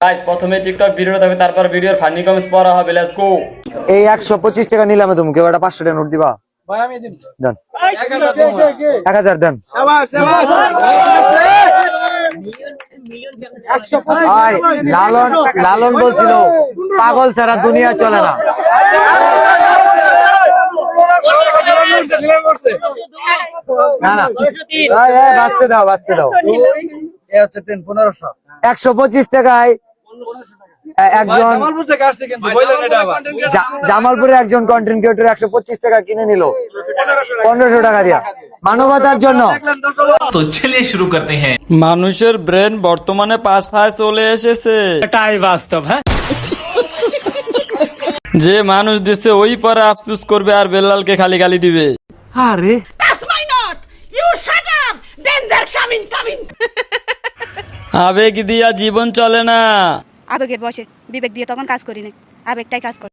Guys প্রথমে TikTok video তারপর ভিডিওর ফানি কমেন্টস পড়া হবে লেটস গো এই একশো পঁচিশ টাকা নিলামে তুমি কেউ একটা পাঁচশো টাকা নোট দিবা? দেন। এক হাজার দেন ভাই, লালন লালন বলছিল পাগল ছাড়া দুনিয়া চলে না। বাঁচতে দাও বাঁচতে দাও। একশো পঁচিশ টাকায় একজন জামালপুরের একজন কন্টেন্ট ক্রিয়েটর একশো পঁচিশ টাকা কিনে নিল। পনেরোশো টাকা। দিয়া। মানবতার জন্য। শুরু করতে হ্যাঁ। মানুষের ব্রেন বর্তমানে পাঁচ পাঁচথায় চলে এসেছে। এটাই বাস্তব হ্যাঁ? যে মানুষ দিছে ওই পরে আফসুস করবে আর বেল্লালকে খালি খালি দিবে। আরে। আবেগ দিয়া জীবন চলে না। আবেগের বসে। বিবেক দিয়ে তখন কাজ করি না আবেগটাই কাজ করে।